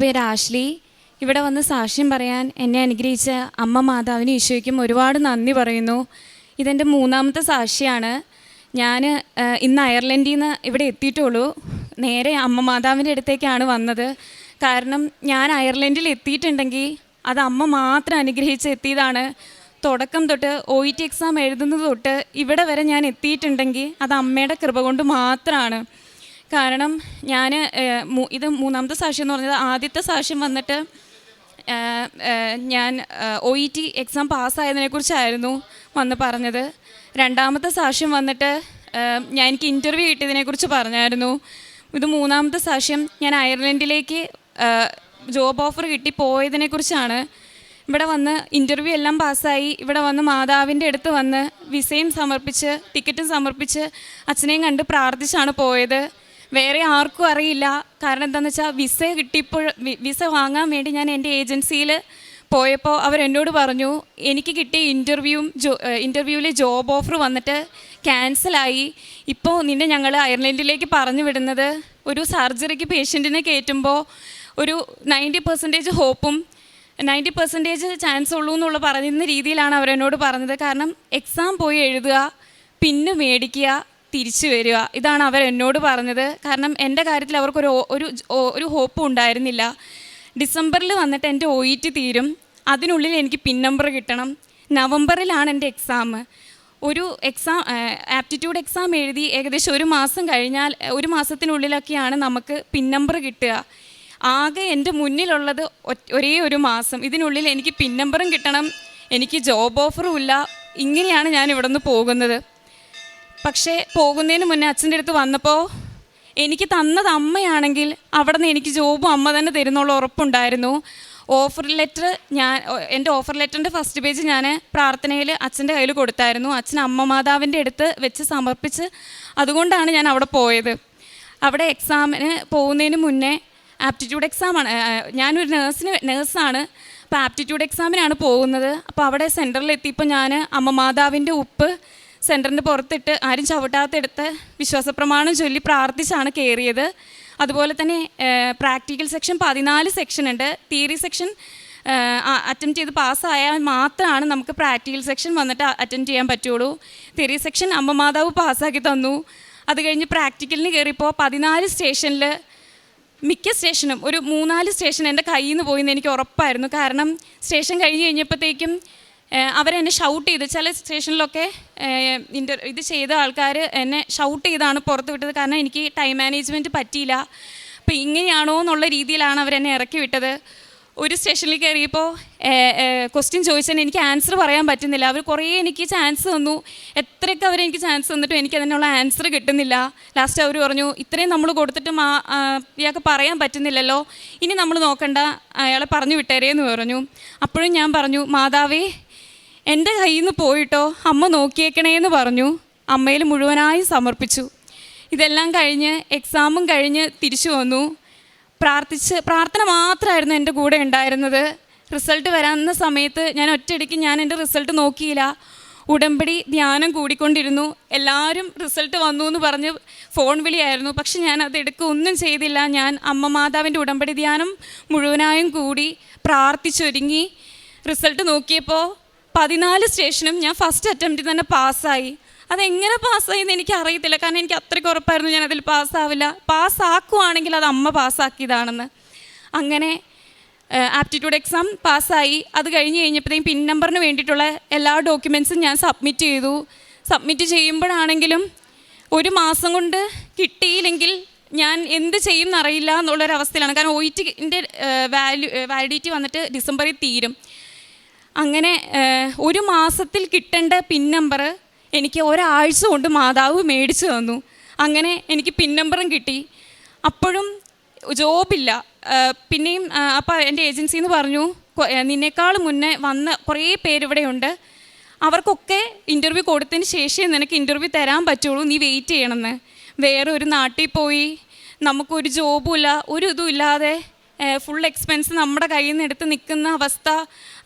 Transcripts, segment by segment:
പേര് ആഷ്ലി. ഇവിടെ വന്ന് സാക്ഷ്യം പറയാൻ എന്നെ അനുഗ്രഹിച്ച അമ്മ മാതാവിനും ഈശോയ്ക്കും ഒരുപാട് നന്ദി പറയുന്നു. ഇതെന്റെ മൂന്നാമത്തെ സാക്ഷിയാണ്. ഞാൻ ഇന്ന് അയർലൻഡിൽ നിന്ന് ഇവിടെ എത്തിയിട്ടുള്ളൂ. നേരെ അമ്മ മാതാവിന്റെ അടുത്തേക്കാണ് വന്നത്. കാരണം ഞാൻ അയർലൻഡിൽ എത്തിയിട്ടുണ്ടെങ്കിൽ അത് അമ്മ മാത്രം അനുഗ്രഹിച്ച് എത്തിയതാണ്. തുടക്കം തൊട്ട് ഒ ഇ ടി എക്സാം എഴുതുന്നത് തൊട്ട് ഇവിടെ വരെ ഞാൻ എത്തിയിട്ടുണ്ടെങ്കിൽ അത് അമ്മയുടെ കൃപ കൊണ്ട് മാത്രമാണ് കാരണം ഞാൻ ഇത് മൂന്നാമത്തെ സാക്ഷ്യം എന്ന് പറഞ്ഞത് ആദ്യത്തെ സാക്ഷ്യം വന്നിട്ട് ഞാൻ ഒ ഇ ടി എക്സാം പാസ്സായതിനെക്കുറിച്ചായിരുന്നു വന്ന് പറഞ്ഞത്. രണ്ടാമത്തെ സാക്ഷ്യം വന്നിട്ട് ഞാൻ എനിക്ക് ഇന്റർവ്യൂ കിട്ടിയതിനെക്കുറിച്ച് പറഞ്ഞായിരുന്നു. ഇത് മൂന്നാമത്തെ സാക്ഷ്യം ഞാൻ അയർലൻഡിലേക്ക് ജോബ് ഓഫർ കിട്ടി പോയതിനെക്കുറിച്ചാണ്. ഇവിടെ വന്ന് ഇന്റർവ്യൂ എല്ലാം പാസ്സായി. ഇവിടെ വന്ന് മാതാവിന്റെ അടുത്ത് വന്ന് വിസയും സമർപ്പിച്ച് ടിക്കറ്റും സമർപ്പിച്ച് അച്ഛനെയും കണ്ട് പ്രാർത്ഥിച്ചാണ് പോയത്. വേറെ ആർക്കും അറിയില്ല. കാരണം എന്താണെന്ന് വെച്ചാൽ വിസ കിട്ടിയപ്പോൾ വിസ വാങ്ങാൻ വേണ്ടി ഞാൻ എന്റെ ഏജൻസിയിൽ പോയപ്പോൾ അവരെന്നോട് പറഞ്ഞു എനിക്ക് കിട്ടിയ ഇന്റർവ്യൂവും ജോ ഇന്റർവ്യൂവിലെ ജോബ് ഓഫർ വന്നിട്ട് ക്യാൻസലായി. ഇപ്പോൾ നിന്നെ ഞങ്ങൾ അയർലൻഡിലേക്ക് പറഞ്ഞു വിടുന്നത്. ഒരു സർജറിക്ക് പേഷ്യന്റിനെ കയറ്റുമ്പോൾ ഒരു നയന്റി പെർസെന്റേജ് ഹോപ്പും നയന്റി പെർസെന്റേജ് ചാൻസ് ഉള്ളൂ എന്നുള്ള പറയുന്ന രീതിയിലാണ് അവരെന്നോട് പറഞ്ഞത്. കാരണം എക്സാം പോയി എഴുതുക പിന്നെ മേടിക്കുക തിരിച്ചു വരിക. ഇതാണ് അവർ എന്നോട് പറഞ്ഞത്. കാരണം എന്റെ കാര്യത്തിൽ അവർക്കൊരു ഒരു ഒരു ഹോപ്പും ഉണ്ടായിരുന്നില്ല. ഡിസംബറിൽ വന്നിട്ട് എന്റെ ഒ ഇ ടി തീരും. അതിനുള്ളിൽ എനിക്ക് പിൻ നമ്പർ കിട്ടണം. നവംബറിലാണ് എന്റെ എക്സാം. ഒരു എക്സാം ആപ്റ്റിറ്റ്യൂഡ് എക്സാം എഴുതി ഏകദേശം ഒരു മാസം കഴിഞ്ഞാൽ ഒരു മാസത്തിനുള്ളിലൊക്കെയാണ് നമുക്ക് പിൻ നമ്പർ കിട്ടുക. ആകെ എന്റെ മുന്നിലുള്ളത് ഒരേ ഒരു മാസം. ഇതിനുള്ളിൽ എനിക്ക് പിൻ നമ്പറും കിട്ടണം. എനിക്ക് ജോബ് ഓഫറും ഇല്ല. ഇങ്ങനെയാണ് ഞാൻ ഇവിടെ നിന്ന് പോകുന്നത്. പക്ഷേ പോകുന്നതിന് മുന്നേ അച്ഛന്റെ അടുത്ത് വന്നപ്പോൾ എനിക്ക് തന്നത് അമ്മയാണെങ്കിൽ അവിടെ നിന്ന് എനിക്ക് ജോബും അമ്മ തന്നെ തരുന്നുള്ള ഉറപ്പുണ്ടായിരുന്നു. ഓഫർ ലെറ്റർ ഞാൻ എന്റെ ഓഫർ ലെറ്ററിന്റെ ഫസ്റ്റ് പേജ് ഞാൻ പ്രാർത്ഥനയിൽ അച്ഛന്റെ കയ്യിൽ കൊടുത്തായിരുന്നു. അച്ഛൻ അമ്മ മാതാവിന്റെ അടുത്ത് വെച്ച് സമർപ്പിച്ച് അതുകൊണ്ടാണ് ഞാൻ അവിടെ പോയത്. അവിടെ എക്സാമിന് പോകുന്നതിന് മുന്നേ ആപ്റ്റിറ്റ്യൂഡ് എക്സാമാണ് ഞാനൊരു നേഴ്സിന് നേഴ്സാണ് അപ്പോൾ ആപ്റ്റിറ്റ്യൂഡ് എക്സാമിനാണ് പോകുന്നത്. അപ്പോൾ അവിടെ സെന്ററിൽ എത്തിയപ്പോൾ ഞാൻ അമ്മ മാതാവിന്റെ ഉപ്പ് സെന്ററിന്റെ പുറത്തിട്ട് ആരും ചവിട്ടാത്തെടുത്ത് വിശ്വാസപ്രമാണം ചൊല്ലി പ്രാർത്ഥിച്ചാണ് കയറിയത് അതുപോലെ തന്നെ പ്രാക്ടിക്കൽ സെക്ഷൻ പതിനാല് സെക്ഷൻ ഉണ്ട്. തിയറി സെക്ഷൻ അറ്റംപ്റ്റ് ചെയ്ത് പാസ്സായാൽ മാത്രമാണ് നമുക്ക് പ്രാക്ടിക്കൽ സെക്ഷൻ വന്നിട്ട് അറ്റൻഡ് ചെയ്യാൻ പറ്റുള്ളൂ. തിയറി സെക്ഷൻ അമ്മ മാതാവ് പാസ്സാക്കി തന്നു. അത് കഴിഞ്ഞ് പ്രാക്ടിക്കലിന് കയറിയപ്പോൾ പതിനാല് സ്റ്റേഷനിൽ മിക്ക സ്റ്റേഷനും ഒരു മൂന്നാൽ സ്റ്റേഷൻ എന്റെ കയ്യിൽ നിന്ന് പോയി എന്ന് എനിക്ക് ഉറപ്പായിരുന്നു. കാരണം സ്റ്റേഷൻ കഴിഞ്ഞ് കഴിഞ്ഞപ്പോഴത്തേക്കും അവരെന്നെ ഷൗട്ട് ചെയ്ത്. ചില സ്റ്റേഷനിലൊക്കെ ഇന്റർ ഇത് ചെയ്ത ആൾക്കാർ എന്നെ ഷൗട്ട് ചെയ്താണ് പുറത്ത് വിട്ടത്. കാരണം എനിക്ക് ടൈം മാനേജ്മെന്റ് പറ്റിയില്ല. അപ്പോൾ ഇങ്ങനെയാണോ എന്നുള്ള രീതിയിലാണ് അവരെന്നെ ഇറക്കി വിട്ടത്. ഒരു സ്റ്റേഷനിൽ കയറിയപ്പോൾ ക്വസ്റ്റ്യൻ ചോദിച്ചതിന് എനിക്ക് ആൻസർ പറയാൻ പറ്റുന്നില്ല. അവർ കുറേ എനിക്ക് ചാൻസ് തന്നു. എത്രയൊക്കെ അവർ എനിക്ക് ചാൻസ് തന്നിട്ടും എനിക്ക് അതിനുള്ള ആൻസർ കിട്ടുന്നില്ല. ലാസ്റ്റ് അവർ പറഞ്ഞു ഇത്രയും നമ്മൾ കൊടുത്തിട്ടും ആ ഇയാൾക്ക് പറയാൻ പറ്റുന്നില്ലല്ലോ. ഇനി നമ്മൾ നോക്കണ്ട. അയാളെ പറഞ്ഞു വിട്ടേരേന്ന് പറഞ്ഞു. അപ്പോഴും ഞാൻ പറഞ്ഞു മാതാവേ എന്റെ കയ്യിൽ നിന്ന് പോയിട്ടോ? അമ്മ നോക്കിയേക്കണേന്ന് പറഞ്ഞു. അമ്മയിൽ മുഴുവനായി സമർപ്പിച്ചു. ഇതെല്ലാം കഴിഞ്ഞ് എക്സാമും കഴിഞ്ഞ് തിരിച്ചു വന്നു. പ്രാർത്ഥിച്ച് പ്രാർത്ഥന മാത്രമായിരുന്നു എന്റെ കൂടെ ഉണ്ടായിരുന്നത്. റിസൾട്ട് വരാവുന്ന സമയത്ത് ഞാൻ ഒറ്റയടിക്ക് ഞാൻ എന്റെ റിസൾട്ട് നോക്കിയില്ല. ഉടമ്പടി ധ്യാനം കൂടിക്കൊണ്ടിരുന്നു. എല്ലാവരും റിസൾട്ട് വന്നു എന്ന് പറഞ്ഞ് ഫോൺ വിളിയായിരുന്നു. പക്ഷെ ഞാൻ അത് എടുക്കുക ഒന്നും ചെയ്തില്ല. ഞാൻ അമ്മ മാതാവിന്റെ ഉടമ്പടി ധ്യാനം മുഴുവനായും കൂടി പ്രാർത്ഥിച്ചൊരുങ്ങി. റിസൾട്ട് നോക്കിയപ്പോൾ പതിനാല് സ്റ്റേഷനും ഞാൻ ഫസ്റ്റ് അറ്റംപ്റ്റിൽ തന്നെ പാസ്സായി. അതെങ്ങനെ പാസ്സായി എന്ന് എനിക്ക് അറിയത്തില്ല കാരണം എനിക്ക് അത്രയ്ക്ക് ഉറപ്പായിരുന്നു ഞാൻ അതിൽ പാസ്സാവില്ല. പാസ്സാക്കുവാണെങ്കിൽ അത് അമ്മ പാസ്സാക്കിയതാണെന്ന്. അങ്ങനെ ആപ്റ്റിറ്റ്യൂഡ് എക്സാം പാസ്സായി. അത് കഴിഞ്ഞ് കഴിഞ്ഞപ്പോഴത്തേക്കും പിൻ നമ്പറിന് വേണ്ടിയിട്ടുള്ള എല്ലാ ഡോക്യുമെൻസും ഞാൻ സബ്മിറ്റ് ചെയ്തു. സബ്മിറ്റ് ചെയ്യുമ്പോഴാണെങ്കിലും ഒരു മാസം കൊണ്ട് കിട്ടിയില്ലെങ്കിൽ ഞാൻ എന്ത് ചെയ്യും എന്നറിയില്ല എന്നുള്ളൊരവസ്ഥയിലാണ്. കാരണം ഒ ഇ ടിന്റെ വാല്യൂ വാലിഡിറ്റി വന്നിട്ട് ഡിസംബറിൽ തീരും. അങ്ങനെ ഒരു മാസത്തിൽ കിട്ടേണ്ട പിൻ നമ്പർ എനിക്ക് ഒരാഴ്ച കൊണ്ട് മാതാവ് മേടിച്ചു തന്നു. അങ്ങനെ എനിക്ക് പിൻ നമ്പറും കിട്ടി. അപ്പോഴും ജോബില്ല. പിന്നെയും അപ്പോൾ എന്റെ ഏജൻസി എന്ന് പറഞ്ഞു നിന്നേക്കാൾ മുന്നേ വന്ന കുറേ പേര് ഇവിടെയുണ്ട് അവർക്കൊക്കെ ഇന്റർവ്യൂ കൊടുത്തതിന് ശേഷമേ നിനക്ക് ഇന്റർവ്യൂ തരാൻ പറ്റുള്ളൂ നീ വെയിറ്റ് ചെയ്യണമെന്ന്. വേറെ ഒരു നാട്ടിൽ പോയി നമുക്കൊരു ജോബുമില്ല ഒരു ഇതും ഇല്ലാതെ ഫുൾ എക്സ്പെൻസ് നമ്മുടെ കയ്യിൽ നിന്ന് എടുത്ത് നിൽക്കുന്ന അവസ്ഥ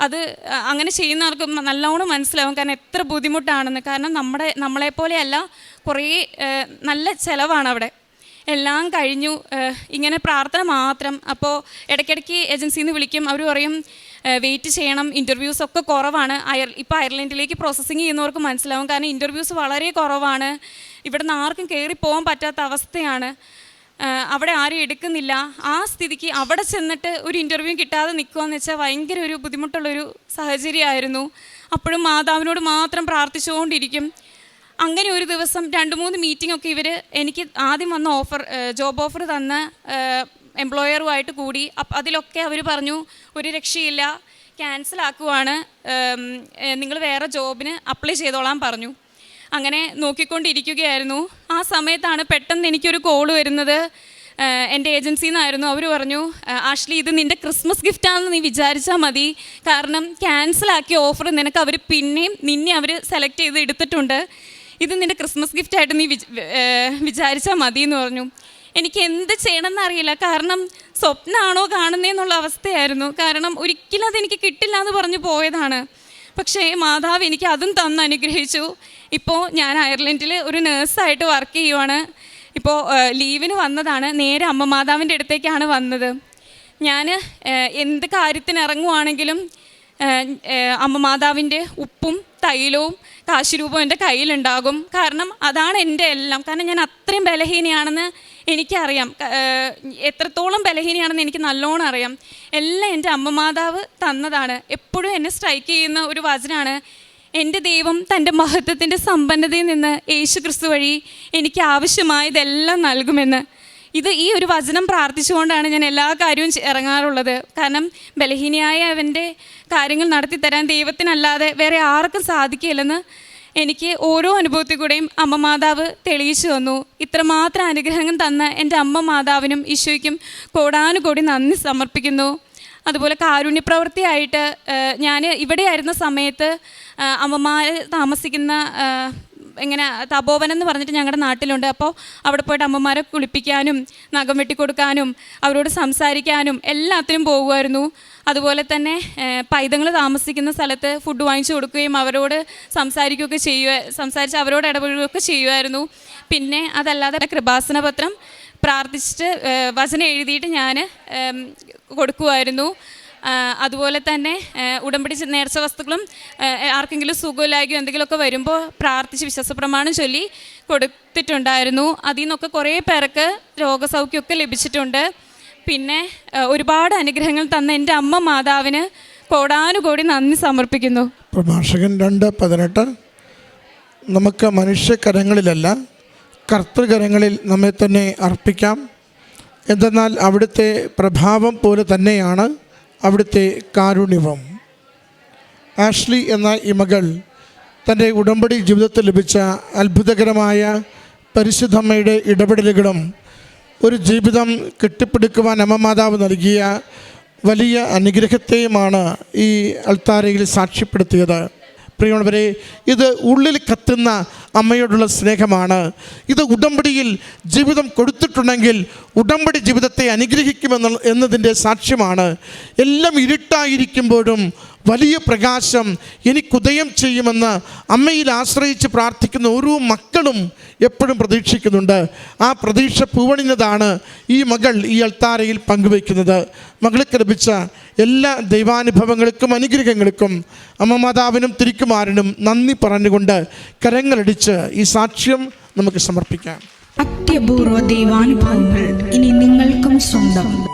അത് അങ്ങനെ ചെയ്യുന്ന ആൾക്ക് നല്ലോണം മനസ്സിലാവും. കാരണം എത്ര ബുദ്ധിമുട്ടാണെന്ന്. കാരണം നമ്മുടെ നമ്മളെപ്പോലെയല്ല കുറേ നല്ല ചിലവാണ് അവിടെ. എല്ലാം കഴിഞ്ഞു. ഇങ്ങനെ പ്രാർത്ഥന മാത്രം. അപ്പോൾ ഇടയ്ക്കിടയ്ക്ക് ഏജൻസിയിൽ നിന്ന് വിളിക്കും. അവർ പറയും വെയിറ്റ് ചെയ്യണം. ഇന്റർവ്യൂസ് ഒക്കെ കുറവാണ്. അയർ ഇപ്പോൾ അയർലൻഡിലേക്ക് പ്രോസസ്സിങ് ചെയ്യുന്നവർക്ക് മനസ്സിലാവും. കാരണം ഇന്റർവ്യൂസ് വളരെ കുറവാണ്. ഇവിടുന്ന് ആർക്കും കയറി പോകാൻ പറ്റാത്ത അവസ്ഥയാണ്. അവിടെ ആരും എടുക്കുന്നില്ല. ആ സ്ഥിതിക്ക് അവിടെ ചെന്നിട്ട് ഒരു ഇന്റർവ്യൂ കിട്ടാതെ നിൽക്കുകയെന്ന് വെച്ചാൽ ഭയങ്കര ഒരു ബുദ്ധിമുട്ടുള്ളൊരു സാഹചര്യമായിരുന്നു. അപ്പോഴും മാതാവിനോട് മാത്രം പ്രാർത്ഥിച്ചുകൊണ്ടിരിക്കും. അങ്ങനെ ഒരു ദിവസം രണ്ട് മൂന്ന് മീറ്റിംഗ് ഒക്കെ ഇവർ എനിക്ക് ആദ്യം വന്ന ഓഫർ ജോബ് ഓഫർ തന്ന എംപ്ലോയറുമായിട്ട് കൂടി. അപ്പം അതിലൊക്കെ അവർ പറഞ്ഞു ഒരു രക്ഷയില്ല ക്യാൻസൽ ആക്കുവാണ്. നിങ്ങൾ വേറെ ജോബിന് അപ്ലൈ ചെയ്തോളാൻ പറഞ്ഞു. അങ്ങനെ നോക്കിക്കൊണ്ടിരിക്കുകയായിരുന്നു. ആ സമയത്താണ് പെട്ടെന്ന് എനിക്കൊരു കോൾ വരുന്നത്. എന്റെ ഏജൻസിയിൽ നിന്നായിരുന്നു അവർ പറഞ്ഞു "ഏഹ് ആഷ്ലി ഇത് നിന്റെ ക്രിസ്മസ് ഗിഫ്റ്റാണെന്ന് നീ വിചാരിച്ചാൽ മതി. കാരണം ക്യാൻസലാക്കിയ ഓഫർ നിനക്ക് അവർ പിന്നെയും നിന്നെ അവർ സെലക്ട് ചെയ്ത് എടുത്തിട്ടുണ്ട്. ഇത് നിന്റെ ക്രിസ്മസ് ഗിഫ്റ്റായിട്ട് നീ വിച് വിചാരിച്ചാൽ മതി എന്ന് പറഞ്ഞു. എനിക്ക് എന്ത് ചെയ്യണമെന്ന് അറിയില്ല. കാരണം സ്വപ്നമാണോ കാണുന്നതെന്നുള്ള അവസ്ഥയായിരുന്നു. കാരണം ഒരിക്കലും അതെനിക്ക് കിട്ടില്ല എന്ന് പറഞ്ഞു പോയതാണ്. പക്ഷേ മാതാവ് എനിക്ക് അതും തന്ന് അനുഗ്രഹിച്ചു. ഇപ്പോൾ ഞാൻ അയർലൻഡിൽ ഒരു നേഴ്സായിട്ട് വർക്ക് ചെയ്യുവാണ്. ഇപ്പോൾ ലീവിന് വന്നതാണ്. നേരെ അമ്മ മാതാവിന്റെ അടുത്തേക്കാണ് വന്നത്. ഞാൻ എന്ത് കാര്യത്തിന് ഇറങ്ങുവാണെങ്കിലും അമ്മ മാതാവിന്റെ ഉപ്പും തൈലവും കാശുരൂപവും എന്റെ കയ്യിലുണ്ടാകും. കാരണം അതാണ് എന്റെ എല്ലാം. കാരണം ഞാൻ അത്രയും ബലഹീനയാണെന്ന് എനിക്കറിയാം. എത്രത്തോളം ബലഹീനയാണെന്ന് എനിക്ക് നല്ലോണം അറിയാം. എല്ലാം എന്റെ അമ്മ മാതാവ് തന്നതാണ്. എപ്പോഴും എന്നെ സ്ട്രൈക്ക് ചെയ്യുന്ന ഒരു വചനമാണ് എന്റെ ദൈവം തന്റെ മഹത്വത്തിന്റെ സമ്പന്നതയിൽ നിന്ന് യേശു ക്രിസ്തു വഴി എനിക്ക് ആവശ്യമായതെല്ലാം നൽകുമെന്ന്. ഇത് ഈ ഒരു വചനം പ്രാർത്ഥിച്ചുകൊണ്ടാണ് ഞാൻ എല്ലാ കാര്യവും ഇറങ്ങാറുള്ളത്. കാരണം ബലഹീനിയായ അവന്റെ കാര്യങ്ങൾ നടത്തി തരാൻ ദൈവത്തിനല്ലാതെ വേറെ ആർക്കും സാധിക്കില്ലെന്ന് എനിക്ക് ഓരോ അനുഭവത്തിൽ കൂടെയും അമ്മ മാതാവ് തെളിയിച്ചു തന്നു. ഇത്രമാത്രം അനുഗ്രഹങ്ങൾ തന്ന എന്റെ അമ്മ മാതാവിനും ഈശോയ്ക്കും കോടാനുകോടി നന്ദി സമർപ്പിക്കുന്നു. അതുപോലെ കാരുണ്യപ്രവൃത്തിയായിട്ട് ഞാൻ ഇവിടെ ആയിരുന്ന സമയത്ത് അമ്മമാർ താമസിക്കുന്ന ഇങ്ങനെ തപോവനം എന്ന് പറഞ്ഞിട്ട് ഞങ്ങളുടെ നാട്ടിലുണ്ട്. അപ്പോൾ അവിടെ പോയിട്ട് അമ്മമാരെ കുളിപ്പിക്കാനും നഖം വെട്ടിക്കൊടുക്കാനും അവരോട് സംസാരിക്കാനും എല്ലാത്തിനും പോകുമായിരുന്നു അതുപോലെ തന്നെ പൈതങ്ങൾ താമസിക്കുന്ന സ്ഥലത്ത് ഫുഡ് വാങ്ങിച്ചു കൊടുക്കുകയും അവരോട് സംസാരിക്കുകയൊക്കെ ചെയ്യുക സംസാരിച്ച് അവരോട് ഇടപെടുകയൊക്കെ ചെയ്യുമായിരുന്നു പിന്നെ അതല്ലാതെ കൃപാസന പത്രം പ്രാർത്ഥിച്ചിട്ട് വചനം എഴുതിയിട്ട് ഞാൻ കൊടുക്കുമായിരുന്നു അതുപോലെ തന്നെ ഉടമ്പടി നേർച്ച വസ്തുക്കളും ആർക്കെങ്കിലും സുഖമില്ലായോ എന്തെങ്കിലുമൊക്കെ വരുമ്പോൾ പ്രാർത്ഥിച്ച് വിശ്വാസപ്രമാണം ചൊല്ലി കൊടുത്തിട്ടുണ്ടായിരുന്നു. അതിൽ നിന്നൊക്കെ കുറേ പേർക്ക് രോഗസൗഖ്യമൊക്കെ ലഭിച്ചിട്ടുണ്ട്. പിന്നെ ഒരുപാട് അനുഗ്രഹങ്ങൾ തന്ന എന്റെ അമ്മ മാതാവിന് കോടാനുകോടി നന്ദി സമർപ്പിക്കുന്നു. പ്രഭാഷകൻ രണ്ട് പതിനെട്ട്. നമുക്ക് മനുഷ്യകരങ്ങളിലല്ല കർത്തൃകരങ്ങളിൽ നമ്മെ തന്നെ അർപ്പിക്കാം. എന്തെന്നാൽ അവിടുത്തെ പ്രഭാവം പോലെ തന്നെയാണ് അവിടുത്തെ കാരുണ്യവും. ആഷ്ലി എന്ന ഈ മകൾ തന്റെ ഉടമ്പടി ജീവിതത്തിൽ ലഭിച്ച അത്ഭുതകരമായ പരിശുദ്ധമ്മയുടെ ഇടപെടലുകളും ഒരു ജീവിതം കെട്ടിപ്പിടിക്കുവാൻ അമ്മമാതാവ് നൽകിയ വലിയ അനുഗ്രഹത്തെയുമാണ് ഈ അൾത്താരയിൽ സാക്ഷ്യപ്പെടുത്തിയത്. പ്രിയമുള്ളവരെ ഇത് ഉള്ളിൽ കത്തുന്ന അമ്മയോടുള്ള സ്നേഹമാണ്. ഇത് ഉടമ്പടിയിൽ ജീവിതം കൊടുത്തിട്ടുണ്ടെങ്കിൽ ഉടമ്പടി ജീവിതത്തെ അനുഗ്രഹിക്കുമെന്ന എന്നതിന്റെ സാക്ഷ്യമാണ്. എല്ലാം ഇരുട്ടായിരിക്കുമ്പോഴും വലിയ പ്രകാശം എനിക്കുദയം ചെയ്യുമെന്ന് അമ്മയിൽ ആശ്രയിച്ച് പ്രാർത്ഥിക്കുന്ന ഓരോ മക്കളും എപ്പോഴും പ്രതീക്ഷിക്കുന്നുണ്ട്. ആ പ്രതീക്ഷ പൂവണിഞ്ഞതാണ് ഈ മകൾ ഈ അൾത്താരയിൽ പങ്കുവയ്ക്കുന്നത്. മകൾക്ക് ലഭിച്ച എല്ലാ ദൈവാനുഭവങ്ങൾക്കും അനുഗ്രഹങ്ങൾക്കും അമ്മ മാതാവിനും തിരിക്കുമാരനും നന്ദി പറഞ്ഞുകൊണ്ട് കരങ്ങളടിച്ച് ഈ സാക്ഷ്യം നമുക്ക് സമർപ്പിക്കാം. അത്യപൂർവ ദൈവാനുഭവങ്ങൾ ഇനി നിങ്ങൾക്കും സ്വന്തം.